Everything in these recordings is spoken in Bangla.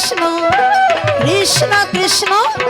কৃষ্ণ কৃষ্ণ কৃষ্ণ।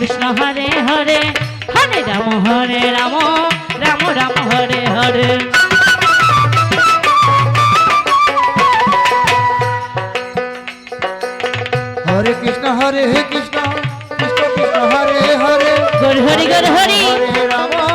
কৃষ্ণ হরে হরে হরে রাম হরে রাম রাম রাম হরে হরে। হরে কৃষ্ণ হরে কৃষ্ণ কৃষ্ণ কৃষ্ণ হরে হরে। হরি হরি হরে হরি। রাম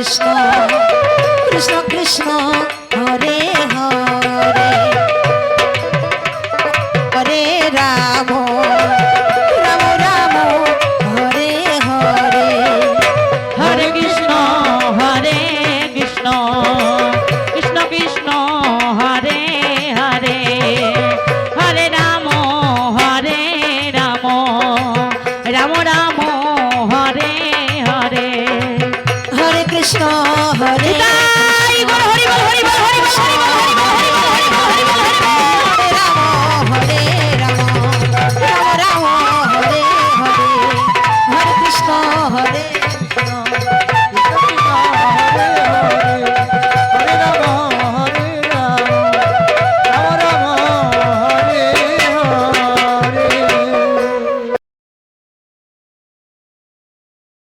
কৃষ্ণ কৃষ্ণ কৃষ্ণ।